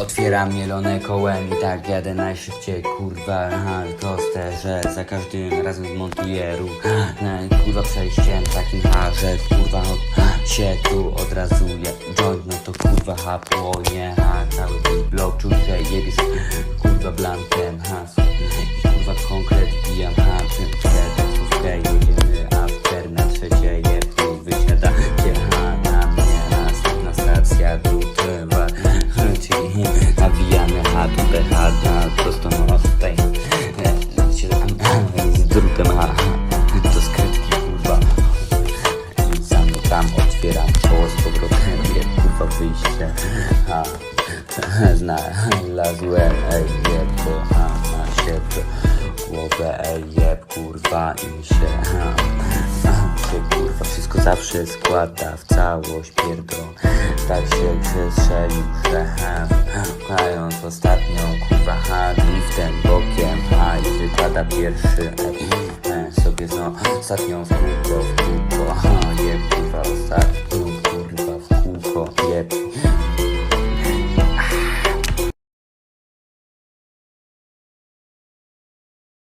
Otwieram mielone kołem i tak jadę najszybciej Kurwa, aha, proste, że za każdym razem zmontuję ruch. No, Kurwa przejściem takim ha, że kurwa no, się tu od razu jak joint No to kurwa ha, płonie, Czyli nawijamy hat, BH, prosto mostem Z drutem, ha, do skrytki, kurwa. I za mną tam otwieram koło z powrotem, jak kurwa wyjście ha, Znalazłem, ej, jebko, ha, na siebie Głowę, ej, jeb, kurwa, i się, ha, zawsze składa w całość, pierdol Tak się przestrzelił, ha, Pchając ostatnią, kurwa, ha, driftem, bokiem, ha, i wypada pierwszy, ej, e, sobie z ostatnią w kółko, w kółko, ha,